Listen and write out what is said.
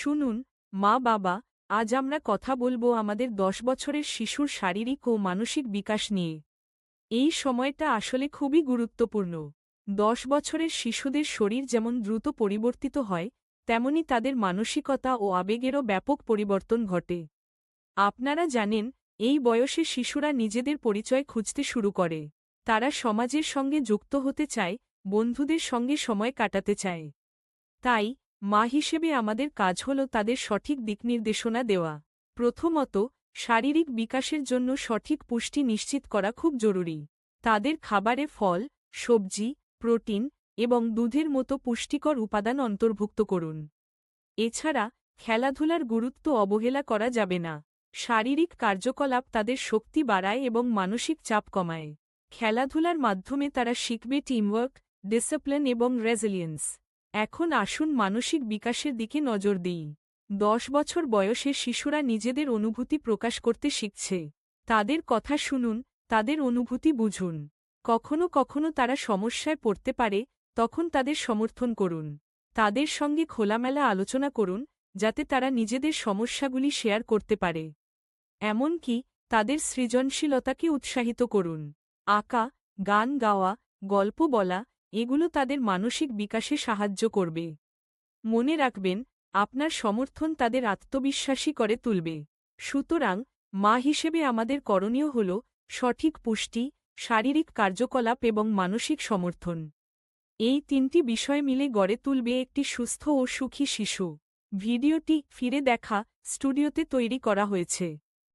শুনুন, মা বাবা, আজ আমরা কথা বলব আমাদের দশ বছরের শিশুর শারীরিক ও মানসিক বিকাশ নিয়ে। এই সময়টা আসলে খুবই গুরুত্বপূর্ণ। দশ বছরের শিশুদের শরীর যেমন দ্রুত পরিবর্তিত হয়, তেমনি তাদের মানসিকতা ও আবেগেরও ব্যাপক পরিবর্তন ঘটে। আপনারা জানেন, এই বয়সে শিশুরা নিজেদের পরিচয় খুঁজতে শুরু করে। তারা সমাজের সঙ্গে যুক্ত হতে চায়, বন্ধুদের সঙ্গে সময় কাটাতে চায়। তাই মা হিসেবে আমাদের কাজ হল তাদের সঠিক দিকনির্দেশনা দেওয়া। প্রথমত, শারীরিক বিকাশের জন্য সঠিক পুষ্টি নিশ্চিত করা খুব জরুরি। তাদের খাবারে ফল, সবজি, প্রোটিন এবং দুধের মতো পুষ্টিকর উপাদান অন্তর্ভুক্ত করুন। এছাড়া, খেলাধুলার গুরুত্ব অবহেলা করা যাবে না। শারীরিক কার্যকলাপ তাদের শক্তি বাড়ায় এবং মানসিক চাপ কমায়। খেলাধুলার মাধ্যমে তারা শিখবে টিমওয়ার্ক ডিসিপ্লিন এবং রেজিলিয়েন্স এখন আসুন মানসিক বিকাশের দিকে নজর দিই। দশ বছর বয়সে শিশুরা নিজেদের অনুভূতি প্রকাশ করতে শিখছে। তাদের কথা শুনুন, তাদের অনুভূতি বুঝুন। কখনো কখনো তারা সমস্যায় পড়তে পারে, তখন তাদের সমর্থন করুন। তাদের সঙ্গে খোলামেলা আলোচনা করুন, যাতে তারা নিজেদের সমস্যাগুলি শেয়ার করতে পারে। এমনকি তাদের সৃজনশীলতাকে উৎসাহিত করুন। আঁকা, গান গাওয়া, গল্প বলা এগুলো তাদের মানসিক বিকাশে সাহায্য করবে। মনে রাখবেন, আপনার সমর্থন তাদের আত্মবিশ্বাসী করে তুলবে। সুতরাং, মা হিসেবে আমাদের করণীয় হল সঠিক পুষ্টি, শারীরিক কার্যকলাপ এবং মানসিক সমর্থন। এই তিনটি বিষয় মিলে গড়ে তুলবে একটি সুস্থ ও সুখী শিশু। ভিডিওটি ফিরে দেখা, স্টুডিওতে তৈরি করা হয়েছে।